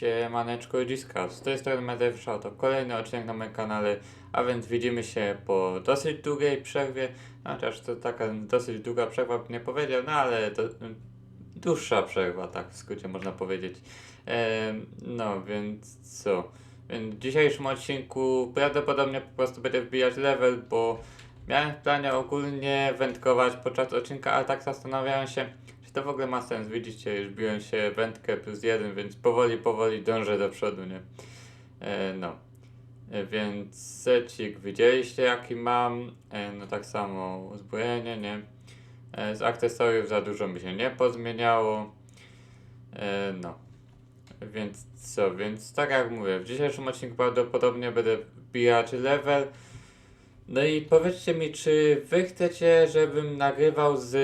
Siemaneczko ludziska, z tej strony Medewicz to kolejny odcinek na moim kanale, a więc widzimy się po dosyć długiej przerwie, chociaż to taka dosyć długa przerwa bym nie powiedział, no ale to, dłuższa przerwa, tak w skrócie można powiedzieć. No więc co, w dzisiejszym odcinku prawdopodobnie po prostu będę wbijać level, bo miałem w planie ogólnie wędkować podczas odcinka, ale tak zastanawiałem się, to w ogóle ma sens? Widzicie, już biłem się wędkę plus jeden, więc powoli, powoli dążę do przodu, nie? E, no. E, więc secik widzieliście jaki mam. E, no tak samo uzbrojenie, nie? E, z akcesoriów za dużo mi się nie pozmieniało. E, no. Więc co? Więc tak jak mówię, w dzisiejszym odcinku prawdopodobnie będę wbijać level. No i powiedzcie mi, czy wy chcecie, żebym nagrywał z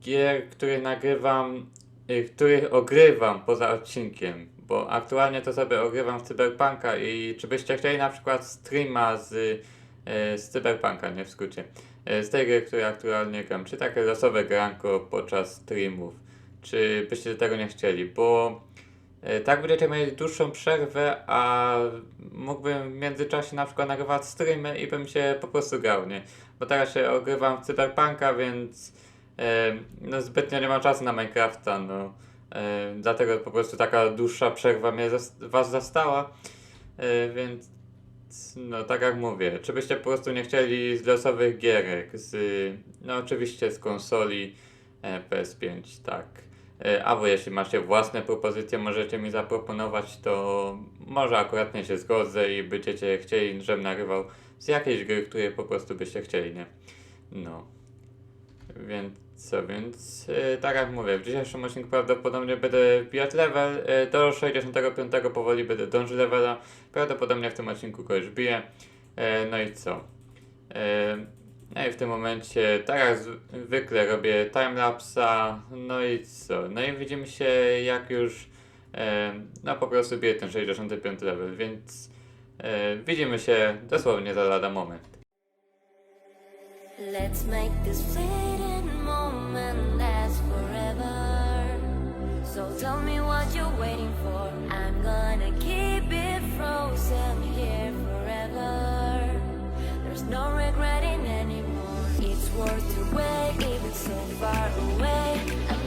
gier, które nagrywam, y, których ogrywam poza odcinkiem? Bo aktualnie to sobie ogrywam w Cyberpunka i czy byście chcieli na przykład streama z, y, z Cyberpunka, nie w skrócie, y, z tej gry, której aktualnie gram, czy takie losowe granko podczas streamów, czy byście tego nie chcieli, bo Tak będziecie mieli dłuższą przerwę, a mógłbym w międzyczasie na przykład nagrywać streamy i bym się po prostu grał, nie? Bo teraz się ogrywam w Cyberpunka, więc e, no zbytnio nie mam czasu na Minecrafta, no. E, dlatego po prostu taka dłuższa przerwa mnie zas- was zastała, e, więc no tak jak mówię, czy byście po prostu nie chcieli z losowych gierek, z, no oczywiście z konsoli e, PS5, tak. E, Albo jeśli macie własne propozycje, możecie mi zaproponować, to może akurat nie się zgodzę i będziecie chcieli, żebym nagrywał z jakiejś gry, której po prostu byście chcieli, nie? No. Więc co, więc e, tak jak mówię, w dzisiejszym odcinku prawdopodobnie będę wbijać level, e, do 65 powoli będę dążył levela, prawdopodobnie w tym odcinku go już biję. E, no i co? E, no i w tym momencie, tak jak zwykle robię timelapsa, no i co? No i widzimy się jak już, e, no po prostu biję ten 65 level, więc e, widzimy się dosłownie za lada moment. Let's make this fleeting moment last forever. So tell me what you're waiting for. I'm gonna keep it frozen here forever. There's no. It's worth the wait, even so far away.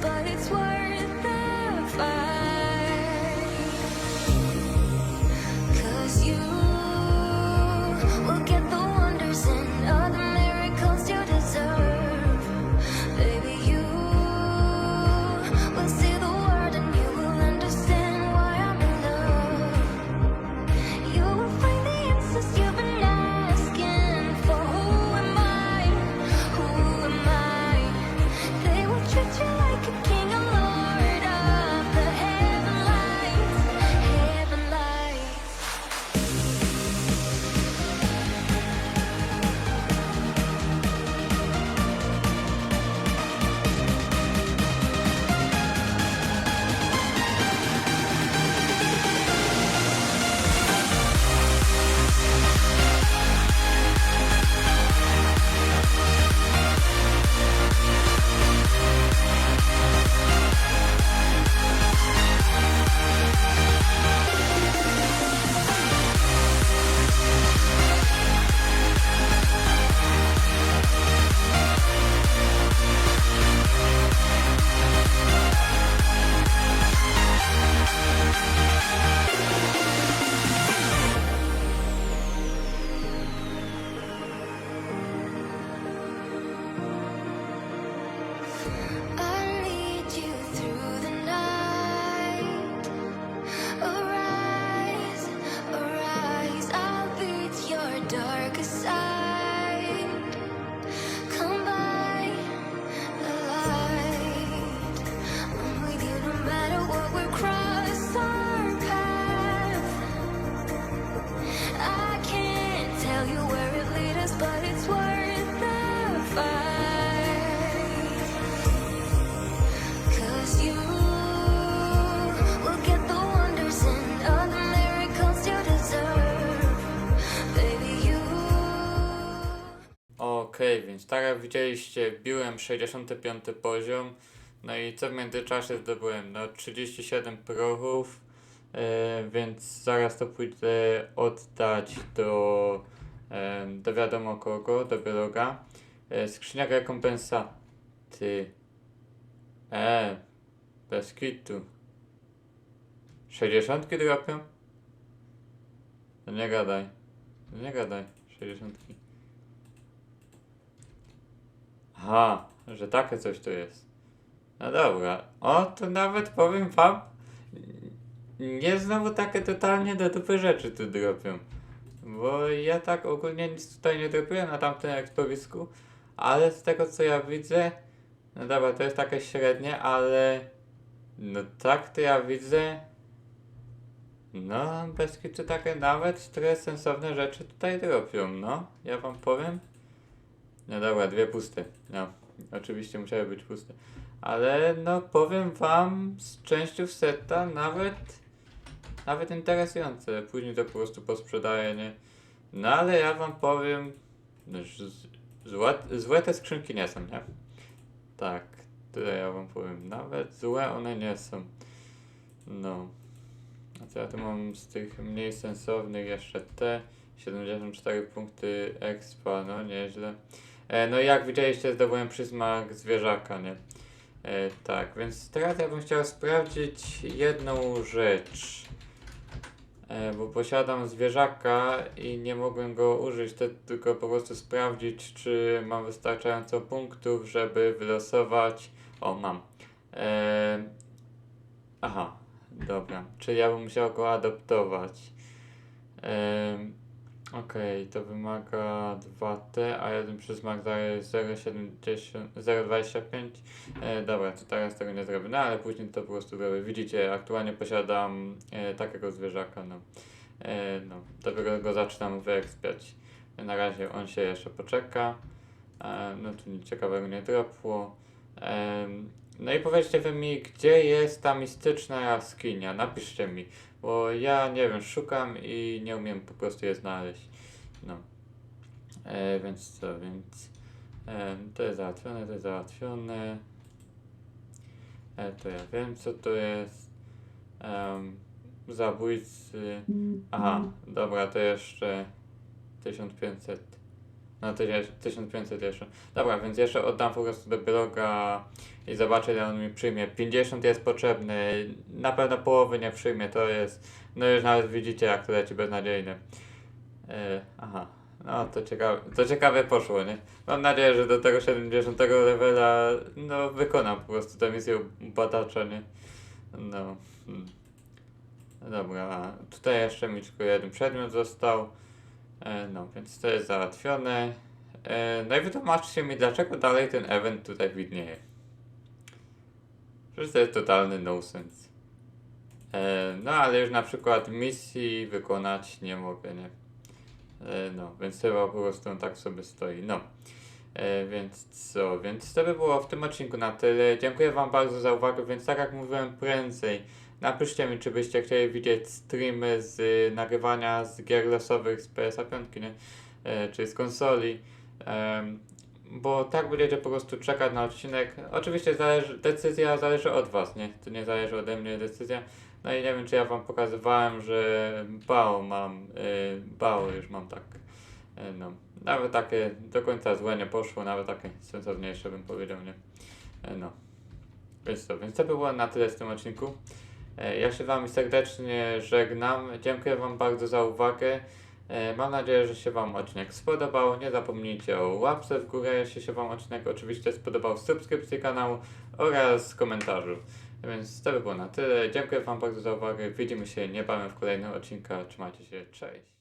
But it's worth Okej, więc tak jak widzieliście, biłem 65 poziom. No i co w międzyczasie zdobyłem? No 37 prochów, e, więc zaraz to pójdę oddać do, e, do wiadomo kogo, do biologa. E, skrzynia rekompensaty. E, bez kitu. 60 dropią? No nie gadaj. No nie gadaj. 60. Aha, że takie coś tu jest. No dobra. O, to nawet powiem wam, nie znowu takie totalnie do dupy rzeczy tu dropią. Bo ja tak ogólnie nic tutaj nie dropiłem na tamtym eksplorisku, ale z tego co ja widzę, no dobra, to jest takie średnie, ale no tak to ja widzę, no bez kitu takie nawet trochę sensowne rzeczy tutaj dropią, no, ja wam powiem. No dobra, dwie puste. No, oczywiście musiały być puste. Ale no powiem wam z częścią seta nawet nawet interesujące. Później to po prostu posprzedaję, nie? No ale ja wam powiem, no, złe, złe te skrzynki nie są, nie? Tak, tyle ja wam powiem. Nawet złe one nie są. No. A co ja tu mam z tych mniej sensownych jeszcze te 74 punkty expa, no nieźle. E, no i jak widzieliście zdobyłem przysmak zwierzaka, nie? E, tak, więc teraz ja bym chciał sprawdzić jedną rzecz. E, bo posiadam zwierzaka i nie mogłem go użyć, tylko po prostu sprawdzić, czy mam wystarczająco punktów, żeby wylosować. O, mam. Aha, dobra. Czy ja bym musiał go adoptować? Okej, to wymaga 2T, a jeden przysmak daje 0,70 0,25. E, dobra, to teraz tego nie zrobię, no ale później to po prostu zrobię. Widzicie, aktualnie posiadam e, takiego zwierzaka, no. E, no, dopiero go zaczynam wyekspiać. Na razie on się jeszcze poczeka. E, no tu nic ciekawego nie dropło. Em, no i powiedzcie wy mi, gdzie jest ta mistyczna jaskinia? Napiszcie mi, bo ja nie wiem, szukam i nie umiem po prostu je znaleźć. No. E, więc co, więc e, to jest załatwione, to jest załatwione. E, to ja wiem co to jest. Em, zabójcy. Aha, dobra, to jeszcze 1500. No to jest 1500 jeszcze. Dobra, więc jeszcze oddam po prostu do bloga i zobaczę ile on mi przyjmie. 50 jest potrzebny, na pewno połowy nie przyjmie, to jest, no już nawet widzicie jak to leci beznadziejnie. E, aha, no to ciekawe, to ciekawe poszło, nie? Mam nadzieję, że do tego 70 levela, no wykonam po prostu tę misję badacza, nie? No. Hmm. Dobra, tutaj jeszcze mi tylko jeden przedmiot został. E, no, więc to jest załatwione. E, no i wytłumaczcie mi, dlaczego dalej ten event tutaj widnieje. Przecież to jest totalny nonsense. E, no, ale już na przykład misji wykonać nie mogę, nie? No, więc chyba po prostu tak sobie stoi. No. Więc co? Więc to by było w tym odcinku na tyle. Dziękuję Wam bardzo za uwagę, więc tak jak mówiłem prędzej, napiszcie mi, czy byście chcieli widzieć streamy z y, nagrywania z gier losowych z PSA 5, nie? E, czy z konsoli. Em, bo tak będziecie po prostu czekać na odcinek. Oczywiście zależy, decyzja zależy od Was, nie? To nie zależy ode mnie decyzja. No i nie wiem, czy ja Wam pokazywałem, że BAO mam, y, BAO już mam tak, y, no, nawet takie do końca złe nie poszło, nawet takie sensowniejsze bym powiedział, nie? Y, no. Więc to, więc to by było na tyle w tym odcinku. E, Ja się Wami serdecznie żegnam. Dziękuję Wam bardzo za uwagę. E, Mam nadzieję, że się Wam odcinek spodobał. Nie zapomnijcie o łapce w górę, jeśli się Wam odcinek oczywiście spodobał, subskrypcji kanału oraz komentarzu. Więc to by było na tyle. Dziękuję Wam bardzo za uwagę. Widzimy się niebawem w kolejnym odcinku. Trzymajcie się. Cześć.